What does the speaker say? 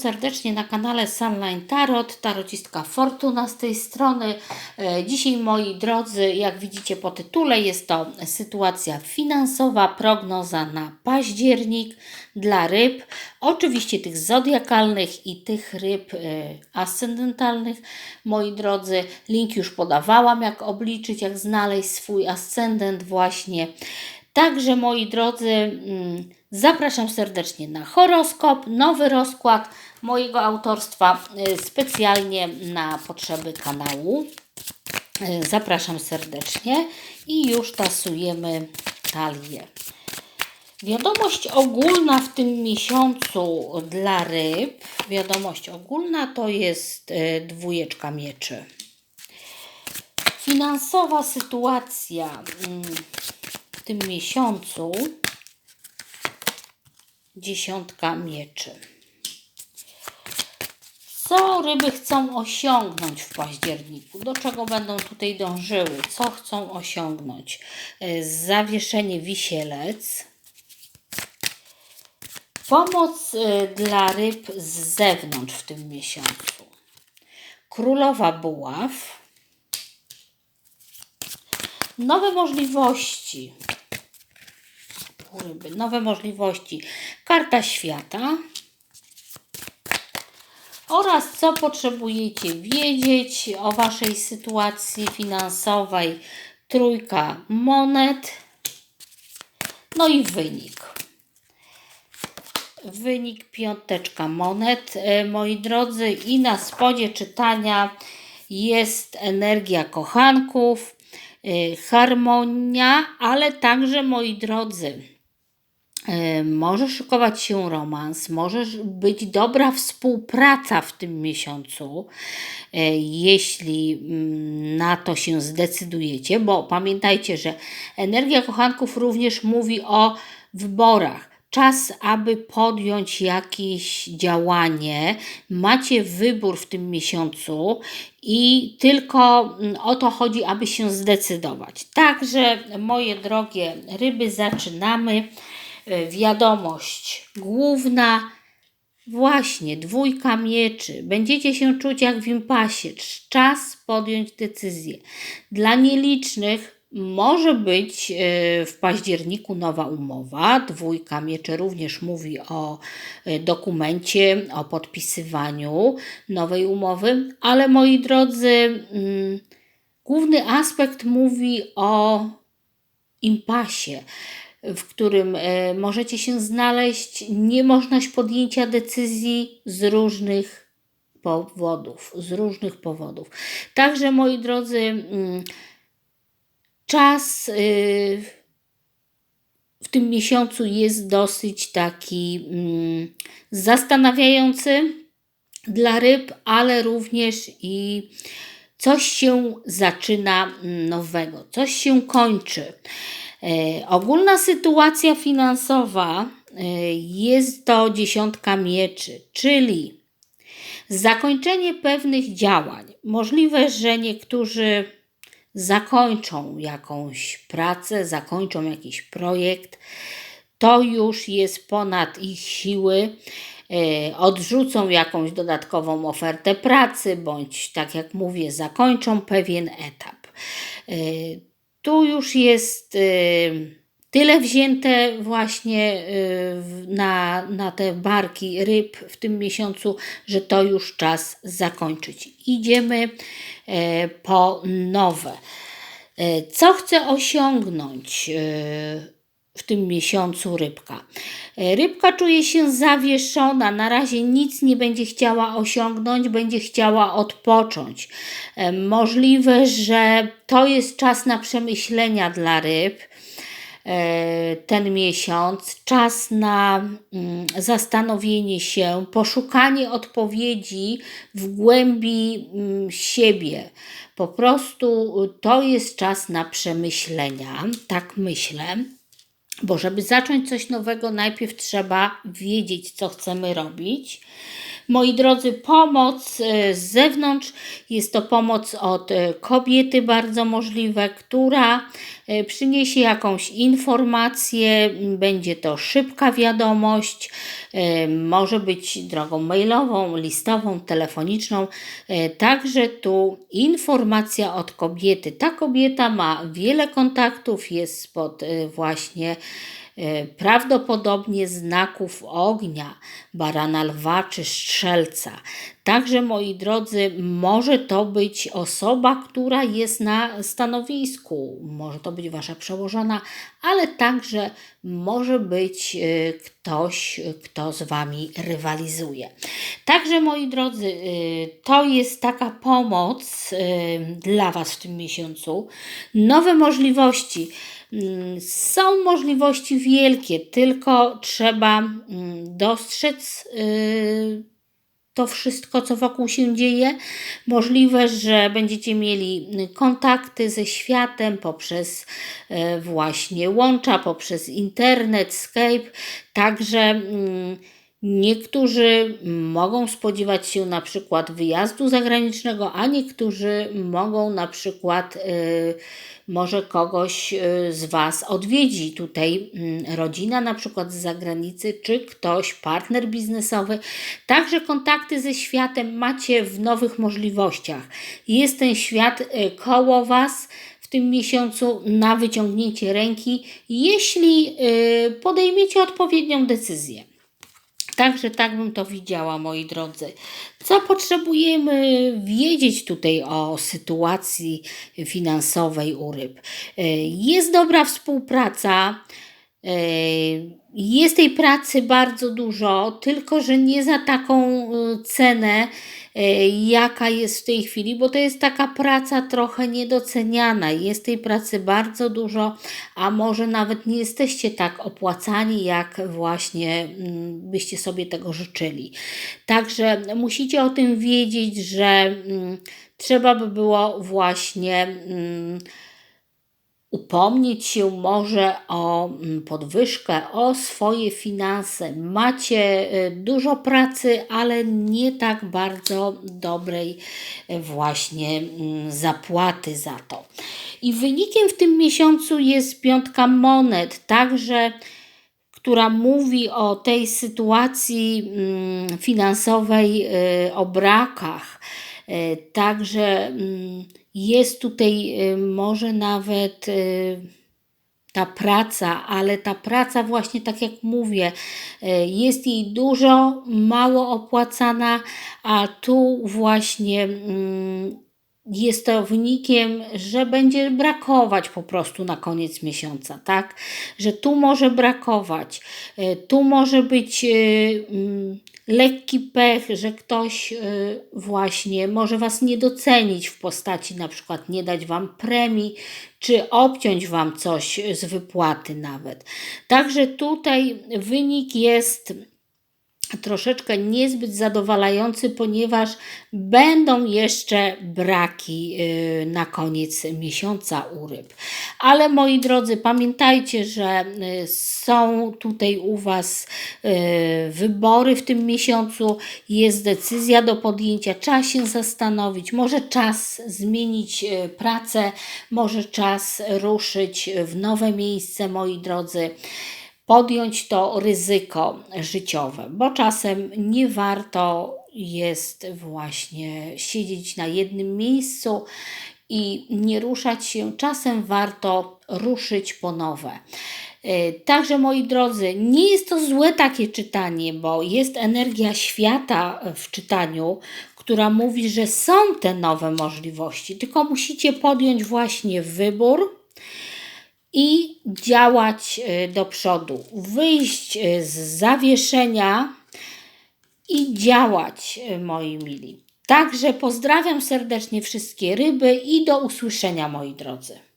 serdecznie na kanale Sunline Tarot, tarocistka Fortuna z tej strony. E, Dzisiaj moi drodzy, jak widzicie po tytule, jest to sytuacja finansowa, prognoza na październik dla ryb, oczywiście tych zodiakalnych i tych ryb e, ascendentalnych. Moi drodzy, link już podawałam, jak obliczyć, jak znaleźć swój ascendent właśnie. Także moi drodzy, mm, zapraszam serdecznie na horoskop, nowy rozkład mojego autorstwa y, specjalnie na potrzeby kanału. Y, Zapraszam serdecznie i już tasujemy talię. Wiadomość ogólna w tym miesiącu dla ryb, wiadomość ogólna to jest y, dwójeczka mieczy. Finansowa sytuacja mm, w tym miesiącu dziesiątka mieczy. Co ryby chcą osiągnąć w październiku? Do czego będą tutaj dążyły? Co chcą osiągnąć? E, Zawieszenie wisielec. Pomoc e, dla ryb z zewnątrz w tym miesiącu. Królowa buław. Nowe możliwości. Ryby, nowe możliwości. Karta świata. Oraz co potrzebujecie wiedzieć o Waszej sytuacji finansowej. Trójka monet. No i wynik. Wynik piąteczka monet, e, moi drodzy, i na spodzie czytania jest energia kochanków, e, harmonia, ale także, moi drodzy, może szykować się romans, może być dobra współpraca w tym miesiącu, e, jeśli mm, na to się zdecydujecie, bo pamiętajcie, że energia kochanków również mówi o wyborach czas, aby podjąć jakieś działanie. Macie wybór w tym miesiącu i tylko mm, o to chodzi, aby się zdecydować. Także, moje drogie ryby, zaczynamy. E, Wiadomość główna. Właśnie, dwójka mieczy. Będziecie się czuć jak w impasie. Czas podjąć decyzję. Dla nielicznych może być e, w październiku nowa umowa. Dwójka mieczy również mówi o e, dokumencie, o podpisywaniu nowej umowy, ale moi drodzy, mm, główny aspekt mówi o impasie, w którym e, możecie się znaleźć, niemożność podjęcia decyzji z różnych powodów, z różnych powodów. Także moi drodzy, mm, czas y, w tym miesiącu jest dosyć taki mm, zastanawiający dla ryb, ale również i coś się zaczyna nowego, coś się kończy. E, ogólna sytuacja finansowa e, jest to dziesiątka mieczy, czyli zakończenie pewnych działań. Możliwe, że niektórzy zakończą jakąś pracę, zakończą jakiś projekt. To już jest ponad ich siły. E, Odrzucą jakąś dodatkową ofertę pracy, bądź tak jak mówię, zakończą pewien etap. Tu już jest e, tyle wzięte właśnie w- na, na te barki ryb w tym miesiącu, że to już czas zakończyć. Idziemy e, po nowe. E, Co chce osiągnąć e, w tym miesiącu rybka? E, Rybka czuje się zawieszona, na razie nic nie będzie chciała osiągnąć, będzie chciała odpocząć. E, Możliwe, że to jest czas na przemyślenia dla ryb e, ten miesiąc, czas na mm, zastanowienie się, poszukanie odpowiedzi w głębi mm, siebie. Po prostu to jest czas na przemyślenia, tak myślę. Bo żeby zacząć coś nowego, najpierw trzeba wiedzieć, co chcemy robić. Moi drodzy, pomoc e, z zewnątrz jest to pomoc od e, kobiety, bardzo możliwe, która e, przyniesie jakąś informację, będzie to szybka wiadomość, może być drogą mailową, listową, telefoniczną. Także tu informacja od kobiety. Ta kobieta ma wiele kontaktów, jest właśnie E, prawdopodobnie znaków ognia, barana lwa czy strzelca. Także, moi drodzy, może to być osoba, która jest na stanowisku, może to być wasza przełożona, ale także może być e, ktoś, kto z wami rywalizuje. Także, moi drodzy, e, to jest taka pomoc dla was w tym miesiącu. Nowe możliwości Mm, są możliwości wielkie, tylko trzeba mm, dostrzec y, to wszystko, co wokół się dzieje. Możliwe, że będziecie mieli kontakty ze światem poprzez y, właśnie łącza, poprzez internet, Skype. Także mm, Niektórzy mogą spodziewać się na przykład wyjazdu zagranicznego, a niektórzy mogą na przykład y, może kogoś y, z Was odwiedzi tutaj y, rodzina na przykład z zagranicy, czy ktoś, partner biznesowy. Także kontakty ze światem macie w nowych możliwościach. Jest ten świat y, koło Was w tym miesiącu na wyciągnięcie ręki, jeśli podejmiecie odpowiednią decyzję. Także tak bym to widziała, moi drodzy. Co potrzebujemy wiedzieć tutaj o sytuacji finansowej u ryb? E, jest dobra współpraca. E, jest tej pracy bardzo dużo, tylko że nie za taką e, cenę, jaka jest w tej chwili, bo to jest taka praca trochę niedoceniana. Jest tej pracy bardzo dużo, a może nawet nie jesteście tak opłacani, jak właśnie mm, byście sobie tego życzyli. Także musicie o tym wiedzieć, że mm, trzeba by było właśnie mm, upomnieć się może o mm, podwyżkę, o swoje finanse. Macie y, dużo pracy, ale nie tak bardzo dobrej y, właśnie mm, zapłaty za to. I wynikiem w tym miesiącu jest piątka monet, także która mówi o tej sytuacji mm, finansowej, y, o brakach. Także jest tutaj y, może nawet y, ta praca, ale ta praca właśnie tak jak mówię, y, jest jej dużo, mało opłacana, a tu właśnie mm, jest to wynikiem, że będzie brakować po prostu na koniec miesiąca, tak? Że tu może brakować, tu może być mm, lekki pech, że ktoś y, właśnie może Was nie docenić w postaci na przykład nie dać Wam premii, czy obciąć Wam coś z wypłaty nawet. Także tutaj wynik jest troszeczkę niezbyt zadowalający, ponieważ będą jeszcze braki y, na koniec miesiąca u ryb. Ale moi drodzy, pamiętajcie, że y, są tutaj u Was y, wybory w tym miesiącu, jest decyzja do podjęcia, trzeba się zastanowić, może czas zmienić pracę, może czas ruszyć w nowe miejsce, moi drodzy podjąć to ryzyko życiowe, bo czasem nie warto jest właśnie siedzieć na jednym miejscu i nie ruszać się. Czasem warto ruszyć po nowe. E, także moi drodzy, nie jest to złe takie czytanie, bo jest energia świata w czytaniu, która mówi, że są te nowe możliwości, tylko musicie podjąć właśnie wybór i działać e, do przodu, wyjść e, z zawieszenia i działać, e, moi mili. Także pozdrawiam serdecznie wszystkie ryby i do usłyszenia, moi drodzy.